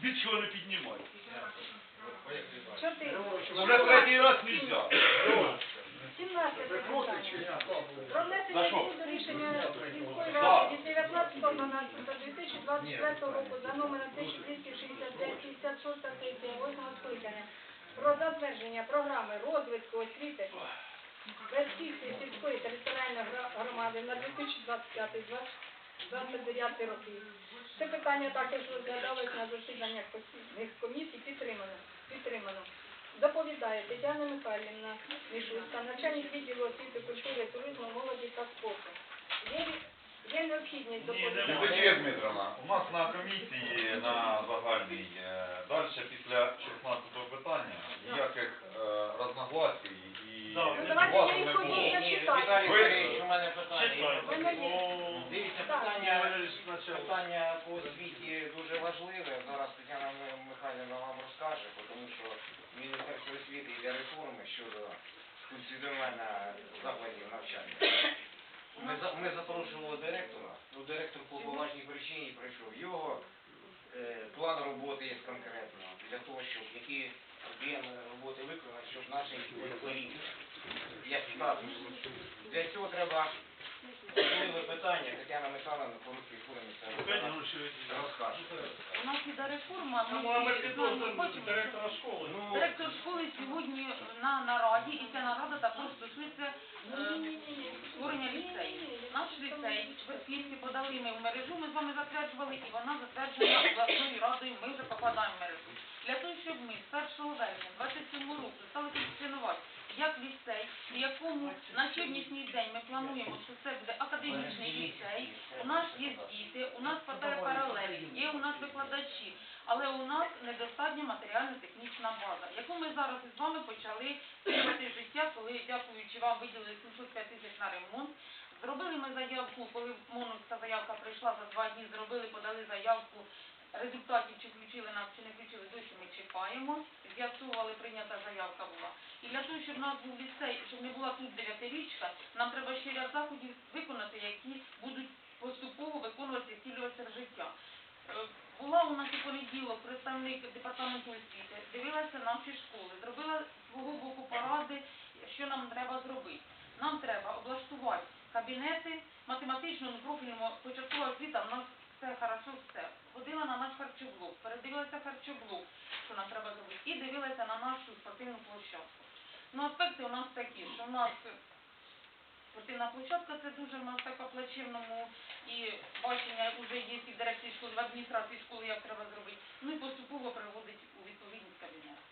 Більше не піднімають. 14. Уже третій раз нельзя. 17 питання. Про За внесення що? змін до рішення міської ради від 19.12.2024 року за номером 1265 56 сесія 8 скликання про затвердження програми розвитку освіти Верхівської сільської територіальної громади на 2025-2029 роки. Це питання також розглядалось на засіданнях постійних комісій, підтримано. підтримано. Доповідає Тетяна Михайлівна Мішуська, начальник відділу освіти, культури, туризму, молоді та спорту. Є, є необхідність Ні, доповідати. Надія Дмитровна, у нас на комісії на загальній е, далі після 16-го питання ніяких е, розногласій. Ну, давайте я їх. Віталій Ви- Валерійович, у мене питання. Читай. Мене є. Дивіться, питання, питання по освіті дуже важливе. Зараз Тетяна Михайлівна вам розкаже, тому що Міністерство освіти йде реформи щодо функціонування закладів навчання. Ми, за- ми запрошували директора, ну директор по поважній причині прийшов. Його е, план роботи є конкретно для того, щоб які об'єм роботи виконати, щоб наші як статус. Для цього треба важливе питання, Тетяна Михайловна, короткій формі це ну, розкаже. У нас іде реформа, Ну, ми хочемо. директора школи. Ну, Директор школи сьогодні на нараді, і ця нарада також стосується е, створення ліцею. Наш ліцей, Верхівський подали ми в мережу, ми з вами затверджували, і вона затверджена обласною радою, ми вже попадаємо в мережу. Для того, щоб ми з 1 вересня 27 року стали функціонувати як ліцей, в якому на сьогоднішній день ми плануємо, що це буде академічний ліцей, у нас є діти, у нас хватає паралелі, є у нас викладачі, але у нас недостатня матеріально-технічна база, яку ми зараз із вами почали в життя, коли, дякуючи вам, виділили 705 тисяч на ремонт. Зробили ми заявку, коли МОНовська заявка прийшла за два дні, зробили, подали заявку. Результатів чи включили нас, чи не включили, досі ми чекаємо. З'ясовували, прийнята заявка була. І для того, щоб у нас був ліцей, щоб не була тут дев'ятирічка, нам треба ще ряд заходів виконати, які будуть поступово виконуватися втілюватися в життя. Е, Була у нас у понеділок представник департаменту освіти, дивилася наші школи, зробила свого боку поради, що нам треба зробити. Нам треба облаштувати кабінети математичного ну, профільного початкова освіта, в нас все хорошо, все. Ходила на наш харчоблок, передивилася харчоблок, що нам треба зробити, і дивилася на нашу спортивну площадку. Ну, аспекти у нас такі, що у нас спортивна площадка це дуже в нас така плачевному і бачення вже є і дирекції школи, в адміністрації школи, як треба зробити. Ну і поступово приводить у відповідність кабінет.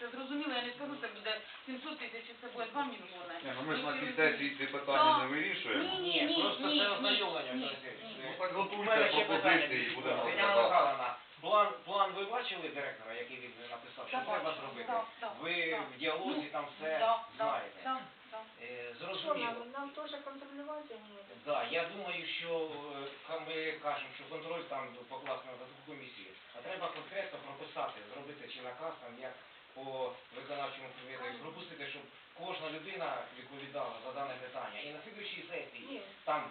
Це зрозуміло, я не скажу, це буде 700 тисяч, чи це буде 2 мільйони. Ні, ну ми ж на цій Ні, сесії ці питання не вирішуємо. Ні, ні, Ні, ні, просто ні, це ні, ознайомлення. ні, Олексій ні. Ну так У мене готуйте ще питання. пропозиції і будемо Тетяна розглядати. Михайловна, план, план ви бачили директора, який він написав, що Так, треба зробити? Так, так, Ви так. в діалозі Ну, там все Да, да, знаєте. да, да. Е, Що Зрозуміло. нам, нам теж контролювати вміти? Да, я думаю, що е, ка- ми кажемо, що контроль там покласти на таку комісію, а треба конкретно прописати, зробити чи наказ там як по виконавчому комітету, і пропустити, щоб кожна людина відповідала за дане питання. І на слідуючій сесії там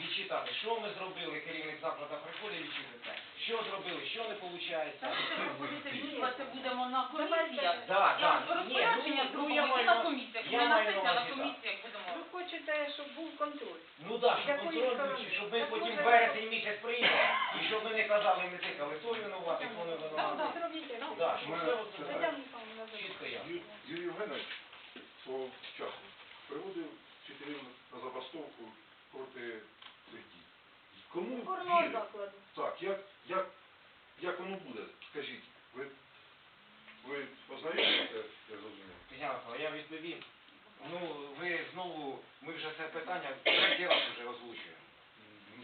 відчитати, що ми зробили, керівник закладу приходить відчитати, що зробили, що не виходить. Та ми це проходити відбуватися будемо на комісіях. Да, Я Ні, розпорядження ну, ну, я маю на комісіях. Ми на сесіях, на комісіях будемо. Ви хочете, щоб був контроль. Ну так, щоб контроль був, щоб ми потім вересень місяць прийняли, і щоб ми не казали, не тикали, хто винуватий, хто не Так, винуватий. так. Зробіть. Да, щоб все чітко я. Юрій Євгенович свого часу приводив вчителів на забастовку проти цих дій. Закладу. Так, як, як, як воно буде? Скажіть, ви, ви познайомите, я зрозумів? Михайловна, я відповім. Ну, ви знову, ми вже це питання третій раз вже озвучуємо.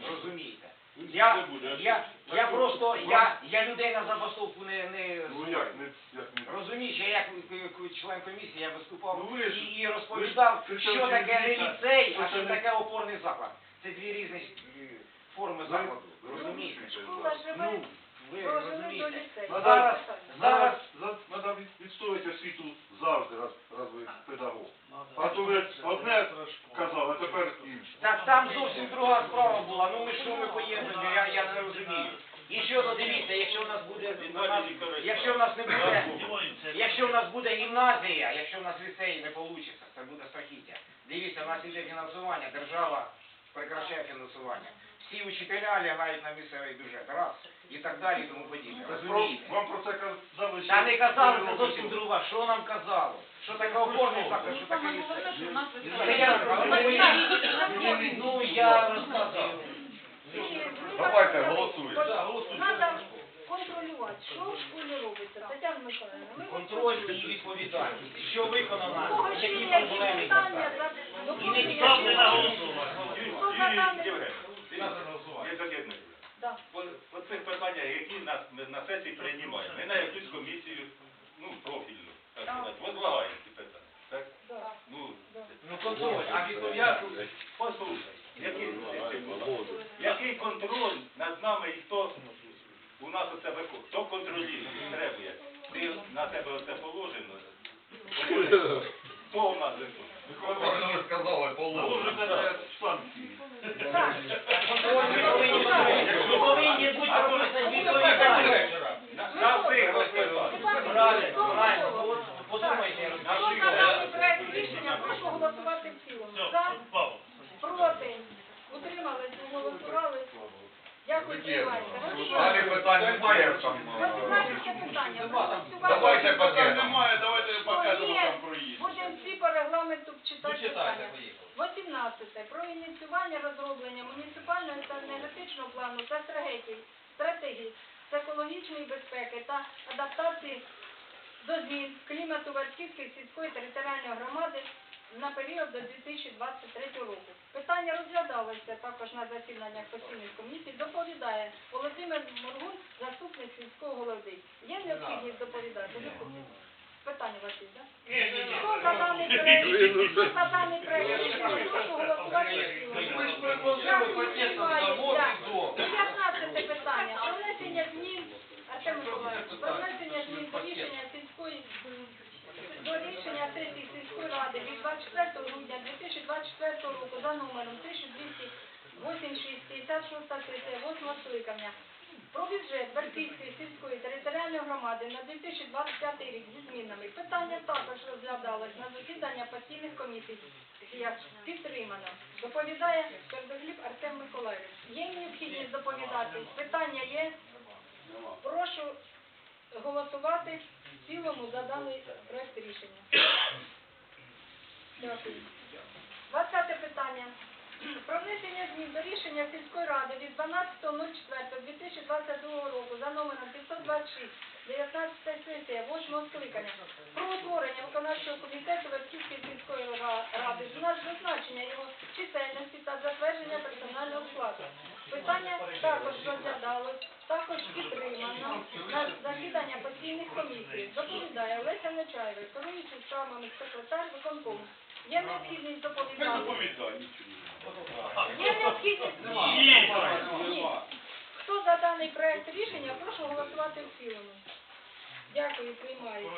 Розумієте? Я Я, буде. я, я просто, я, я людей на забастовку не, не Ну як, не, як не... Розумієш, я як е, член комісії, я виступав Ну, ви ж- і, і розповідав, ви ж що це таке дивіться, ліцей, а це що не- таке опорний заклад. Це дві різні е, форми закладу. Розумієте? Школа живе, Ну, ви розумієте. Ну, зараз, зараз, Зараз треба відстояти освіту завжди, раз, раз ви педагог. А то ви одне казали, а тепер інше. так там зовсім друга справа була. Ну ми що ми поєднуємо, я, я не розумію. І що то дивіться, якщо в нас буде, у нас- якщо в нас не буде, якщо в нас буде гімназія, якщо в нас ліцей не вийде, це буде страхіття. Дивіться, в нас іде фінансування, держава прекращає фінансування. Всі учителя лягають на місцевий бюджет, раз, і так далі, і тому подібне. Розумієте? Вам про це казали ще... Та не казали, це зовсім друга. Що нам казали? Що таке опорний заклад, що таке ліцей? ну, ну я розказую. Давайте, голосуємо. Треба контролювати, що в школі робиться. Тетяна Михайловна, ми Контроль і відповідальність. Що виконано, які проблеми І не ставте на Хто за даний? Я закидаю. Да. По, по цих питаннях, які нас ми на сесії приймаємо, ми на якусь комісію, ну, профільну, так Так. сказати, возлагаємо ці питання. Так? Да. Ну, Ну контроль, а я, послухай, який, який контроль над нами і хто у нас оце виконує, хто контролює, требує. Ти на тебе оце положено. Хто у нас виконує? Ви сказали, положено. Це санкції. Так. Контроль ми повинні бути. Ми повинні бути прописані відповідальність. На, на всіх розпитати. Правильно, правильно. От Подумайте. Хто за даний проект рішення, прошу голосувати в цілому. За, проти, утримались, не голосували. Дякую, приймайте. Далі питань немає там. е, 18 питання. Давайте пакетом. немає, давайте покажемо там проїзд. Будемо всі по регламенту читати питання. 18. Про ініціювання розроблення муніципального та енергетичного плану та стратегії, стратегії з екологічної безпеки та адаптації до змін клімату Варківської сільської територіальної громади на період до 2023 року. Питання розглядалося також на засіданнях постійних комісій. Доповідає Володимир Моргун, заступник сільського голови. Є необхідність доповідати? Питання у вас є, так? Хто за даний проект? Хто за даний рішення? Прошу голосувати. Ми ж предложили пакет завод і дом. 19 питання. Про внесення змін, Артем Миколаївич, про внесення змін до рішення сільської до рішення сесії сільської ради від 24 грудня 2024 року за номером 1286 56 сесія 8 скликання про бюджет Верхівської сільської територіальної громади на 2025 рік зі змінами. Питання також розглядалось на засідання постійних комісій. Як підтримано. Доповідає Пердогліб Артем Миколаївич. Є необхідність доповідати? Питання є? Прошу голосувати цілому за даний проект рішення. Дякую. 20 питання. Про внесення змін до рішення сільської ради від 12.04.2022 року за номером 526 19 сесія 8 скликання про утворення виконавчого комітету Верхівської сільської ради з зазначення його чисельності та затвердження персонального складу. Питання також розглядалось, також підтримано на засідання постійних комісій. Доповідає Олеся Нечаєва, керуючи справами секретар виконкому. Є необхідність доповідати. Є необхідність? Ні. Ні. Хто за даний проект рішення, прошу голосувати в цілому. Дякую, приймається.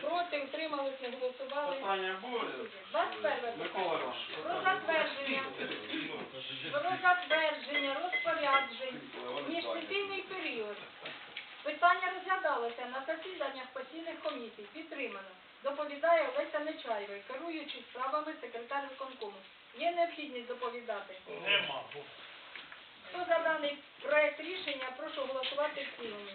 Проти, утримались, не голосували. Питання буде? 21 Микола питання. Іванович. Про затвердження. Про затвердження розпоряджень в міжсесійний період. Питання розглядалося на засіданнях постійних комісій. Підтримано. Доповідає Олеся Нечаєва, керуючи справами секретар виконкому. Є необхідність доповідати? Нема. Хто за даний проект рішення, прошу голосувати в цілому.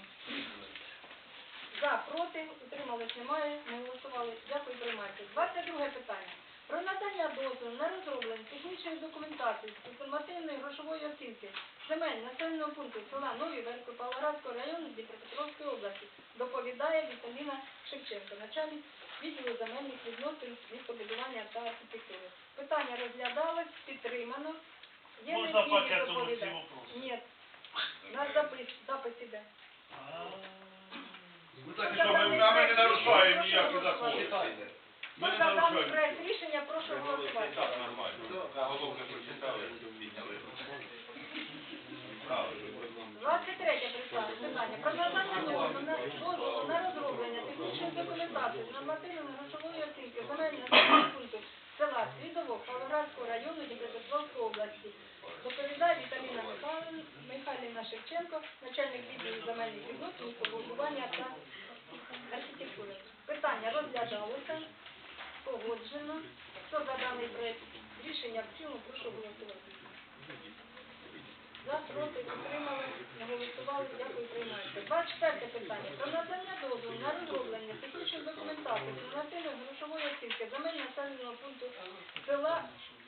За, проти, утримались, немає, не голосували. Дякую, приймайте. 22 питання. Про надання дозволу на розроблення технічної документації з інформативної грошової оцінки земель населеного пункту села Нові Верхи району Дніпропетровської області. Доповідає Віталіна Шевченко, начальник відділу земельних відносин, містобудування та архітектури. Питання розглядалось, підтримано. Є Можна пакетом всі вопроси? Ні. У нас запис, запис іде. Так що ми, ми не нарушаємо ніякі закони. Ми не нарушаємо. проект рішення, прошу Так голосувати. нормально. Головне прочитали, підняли. 23 питання. Про надання дозволу на, розроблення технічної документації з нормативної грошової оцінки земельного пункту села Свідовок Павлоградського району Дніпропетровської області. Доповідає Віталіна Михайлівна, Михайлівна Шевченко, начальник відділу земельних відносин, містобудування та архітектури. Питання розглядалося, погоджено. Хто за даний проект рішення в цілому, прошу голосувати. За, проти, підтримали, не голосували, дякую, приймається. 24 питання. Про надання дозволу на розроблення технічної документації нормативної грошової оцінки земель населеного пункту села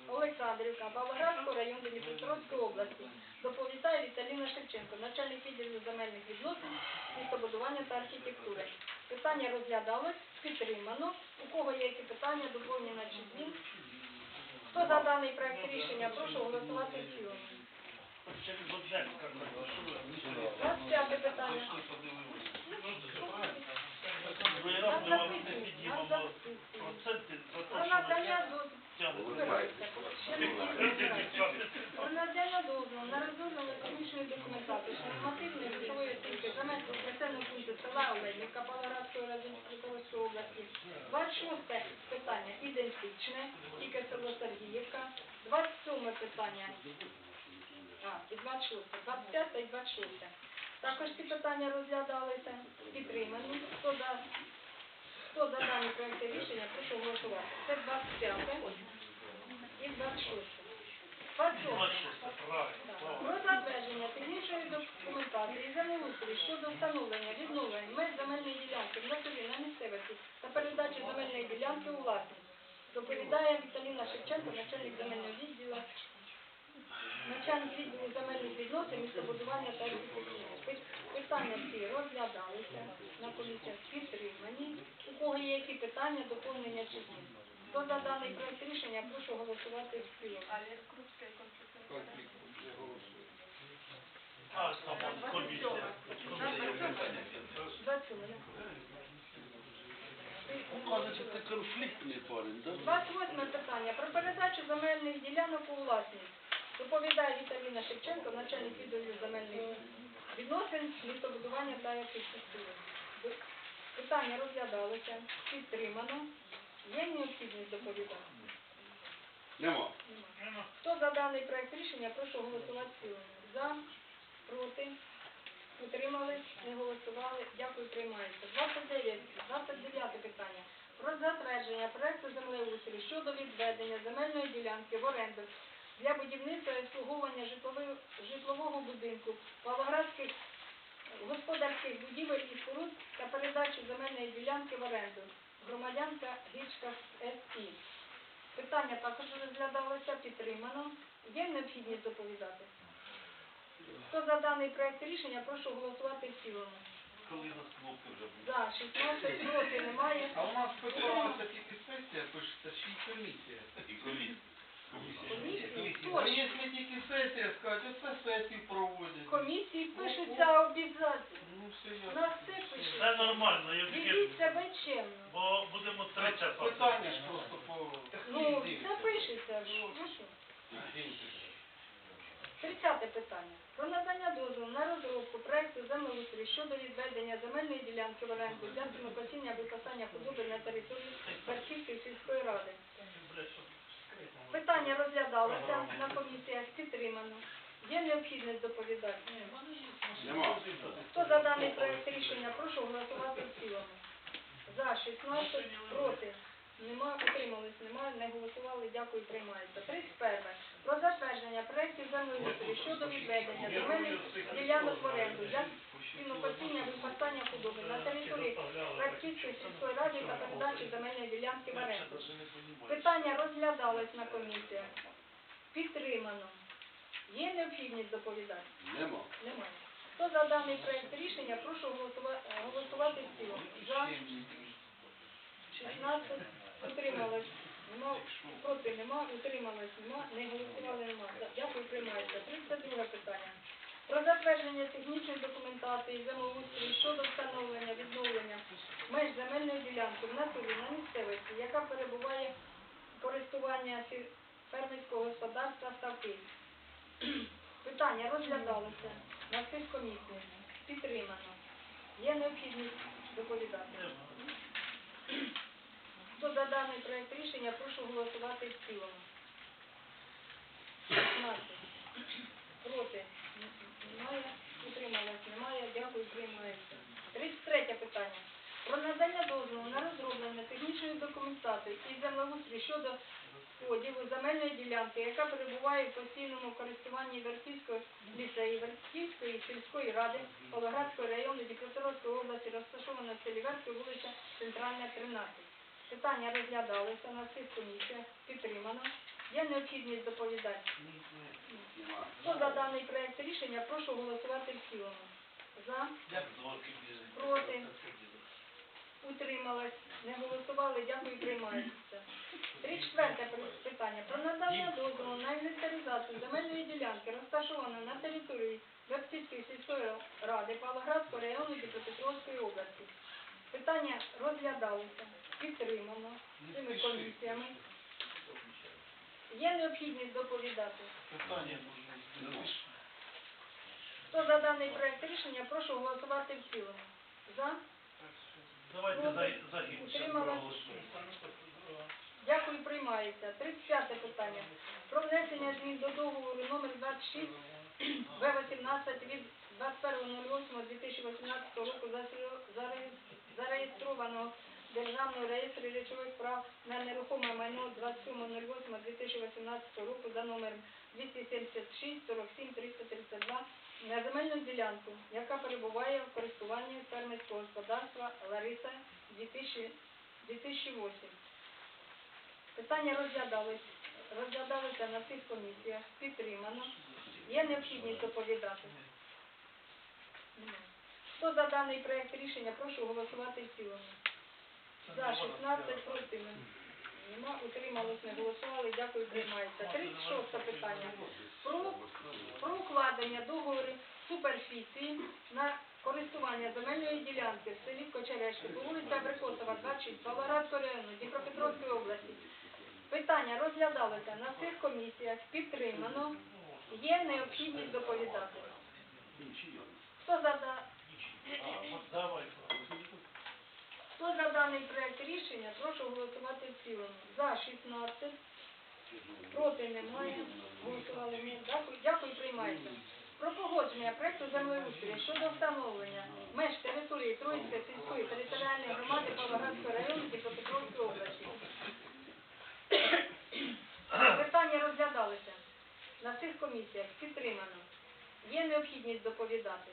Олександрівка, Павлоградського району Дніпропетровської області. Доповідає Віталіна Шевченко, начальник відділу земельних відносин, містобудування та архітектури. Питання розглядалось, підтримано. У кого є які питання, доповнення чи змін? Хто за даний проект рішення, прошу голосувати в цілому. 25 питання. Про надання дозволу. Про надання дозволу на розроблення технічної документації з нормативної грошової оцінки земель населеного пункту села Оленівка Павлоградської району Дніпропетровської області. 26 питання ідентичне, тільки село Сергіївка. 27 питання а, і 26, 25 і 26. Також ці питання розглядалися, підтримані. Хто за, хто за дані проекти рішення, прошу голосувати. Це 25 і 26. 27. Про затвердження технічної документації землеустрою щодо встановлення відновлення меж земельної ділянки в натурі на місцевості та передачі земельної ділянки у власність. Доповідає Віталіна Шевченко, начальник земельного відділу Начальник відділу земельних відносин, містобудування та архітектури. Пи- Питання всі розглядалися на комісіях підтримані. У кого є які питання, доповнення чи зміни? Хто за даний проект рішення, прошу голосувати в цілому. За. Кажете, конфліктний парень, так? 28 питання. Про передачу земельних ділянок у власність. Доповідає Віталіна Шевченко, начальник відділу земельних відносин, містобудування та архітектури. Питання розглядалося, підтримано. Є необхідність доповідати? Нема. Нема. Хто за даний проект рішення, прошу голосувати цілому. За, проти, утримались, не голосували. Дякую, приймається. 29, 29 питання. Про затвердження проекту землеустрою щодо відведення земельної ділянки в оренду для будівництва і обслуговування житлового будинку, павлоградських господарських будівель і споруд та передачі земельної ділянки в оренду. Громадянка Гічка СІ. Питання також розглядалося, підтримано. Є необхідність доповідати? Хто за даний проект рішення, прошу голосувати в цілому. Коли нас кнопки вже будуть? За 16, проти немає. А у нас писалася тільки сесія, пишеться ще й комісія. І комісія. Комісії А теж. якщо тільки сесія, скажуть, оце сесію проводять. Комісії пишуться обов'язково. Ну все На ясно. все пишуть. Це нормально, я тільки, Ведіть себе чемно. бо будемо часа. Питання ж просто по Ну, це пишеться. ж. Ну що? 30 питання. Про надання дозволу на розробку проекту землеустрою щодо відведення земельної ділянки в оренду для сінокосіння або випасання худоби на території Барківської сільської ради. Питання розглядалося на комісіях, підтримано. Є необхідність доповідати? Нема. Хто за даний проект рішення, прошу голосувати в цілому. За 16, проти. Нема, утримались, немає, не голосували, дякую, приймається. 31. Про затвердження проєктів землеустрою щодо відведення земельних ділянок в оренду для сінокосіння випасання худоби на території Братської сільської ради та передачі земельної ділянки в оренду. Питання розглядалось на комісіях. Підтримано. Є необхідність доповідати? Нема. Немає. Хто за даний проект рішення, прошу голосувати, голосувати в цілому. За 16, утрималось, нема, проти нема, утрималось нема, не голосували нема. Дякую, приймається. 32 питання. Про затвердження технічної документації землеустрою щодо встановлення відновлення меж земельної ділянки в натурі на місцевості, яка перебуває користування фермерського господарства ставки. Питання розглядалося на всіх комісіях. Підтримано. Є необхідність доповідати. Хто за даний проект рішення, прошу голосувати в цілому. 16. Проти? Немає. Утрималось? Немає. Дякую, приймається. 33 питання. Про надання дозволу на розроблення технічної документації і землеустрою щодо поділу земельної ділянки, яка перебуває в постійному користуванні Верхівської ліцею Верхівської сільської ради Павлоградського району Дніпропетровської області, розташована в селі Верхів, вулиця Центральна, 13. Питання розглядалися на всіх комісіях, підтримано. Є необхідність доповідати. Хто за даний проект рішення, прошу голосувати в цілому. За. Проти. утрималась, не голосували, дякую, приймається. 34 питання. Про надання дозволу на інвентаризацію земельної ділянки, розташованої на території Вепцівської сільської ради Павлоградського району Дніпропетровської області. Питання розглядалося, підтримано цими комісіями. Є необхідність доповідати. Питання. Хто за даний проект рішення, прошу голосувати в цілому. За? Давайте за. Утрималась? Дякую, приймається. 35 питання. Про внесення змін до договору номер 26 В18 від 21.08.2018 року зареєстрованого в Державному реєстрі речових прав на нерухоме майно 27.08.2018 року за номером 276 47 332 на земельну ділянку, яка перебуває в користуванні фермерського господарства Лариса 2008. Питання розглядались, розглядалися на всіх комісіях, підтримано. Є необхідність доповідати? Хто за даний проект рішення, прошу голосувати в цілому. За 16 проти. Нема, утрималось, не голосували. Дякую, приймається. 36 питання. Про, про укладення договору суперфіції на користування земельної ділянки в селі Кочерешки по вулиці Абрикосова, 26, Павлоградського району, Дніпропетровської області. Питання розглядалося на всіх комісіях, підтримано. Є необхідність доповідати. Хто за. Хто за даний проект рішення, прошу голосувати в цілому. За 16, проти немає, голосували ні. Дякую, дякую, приймається. Про погодження проекту землеустрою щодо встановлення меж території Троїцької сільської територіальної громади Павлоградського району Дніпропетровської області. Питання розглядалися на всіх комісіях, підтримано. Є необхідність доповідати.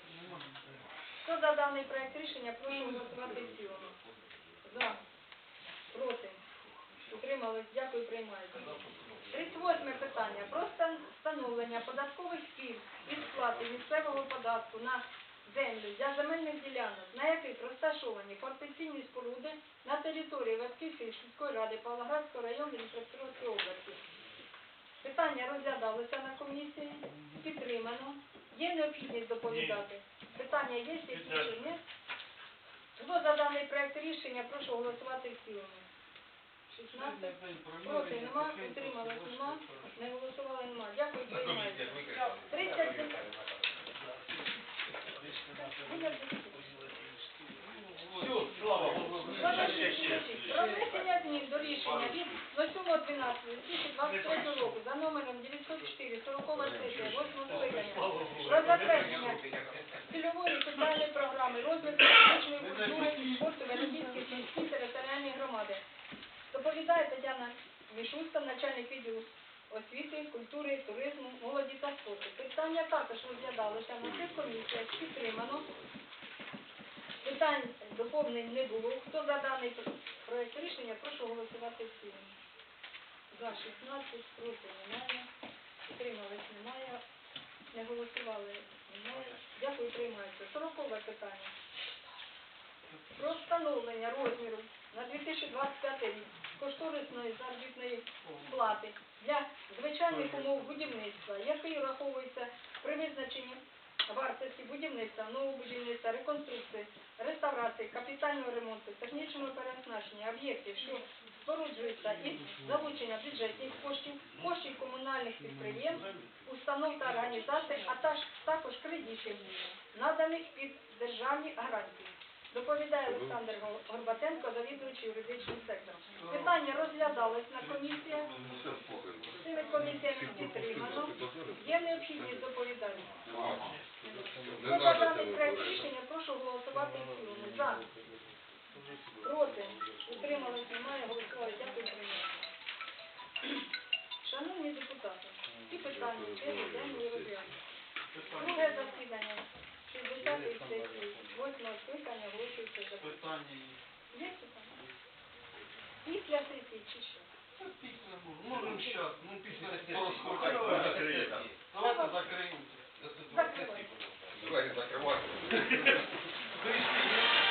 Хто за даний проект рішення, прошу голосувати в цілому. За. Проти. Утримались. Дякую, приймається. 38 питання. Про встановлення податкових пільг і сплати місцевого податку на землю для земельних ділянок, на яких розташовані фортеційні споруди на території Ватківської сільської ради Павлоградського району Дніпропетровської області. Питання розглядалися на комісії, підтримано. Є необхідність доповідати. Питання є, які? Хто за даний проект рішення, прошу голосувати в цілому. 16. Проти нема, утрималось нема, не голосували нема. Дякую, приймається. 30 Все, слава Богу. Про внесення змін до рішення від 07.12.2023 року за номером 904 40 сесія 8 скликання про затвердження цільової соціальної програми розвитку фізичної культури і спорту громади. Доповідає Тетяна Мішуська, начальник відділу освіти, культури, туризму, молоді та спорту. Питання також розглядалися на цих комісіях, підтримано. Питань доповнень не було. Хто за даний про- проект рішення, прошу голосувати всі. За 16, проти немає. Утримались немає. Не голосували немає. Дякую, приймається. Сорокове питання. Про встановлення розміру на 2025 рік кошторисної заробітної плати для звичайних умов будівництва, який враховується при визначенні вартості будівництва, нового будівництва, реконструкції, реставрації, капітального ремонту, технічного переоснащення об'єктів, що споруджуються із залучення бюджетних коштів, коштів комунальних підприємств, установ та організацій, а також кредитів, наданих під державні гарантії. Доповідає Олександр Горбатенко, завідуючий юридичним сектором. Питання розглядалось на комісіях, цими комісіями підтримано. Є необхідність доповідання. За даний проект рішення, прошу голосувати в цілому. За. Проти. Утрималось немає, голосували. Дякую, прийняти. Шановні депутати, ці питання сьогодні розглянути. Друге засідання 60-ї сесії 8 скликання оголошується за Питання є. Є питання? Після сесії чи що? Після, можемо щас, ну після Слухайте, Давайте закриємо. Давайте. Закривайте.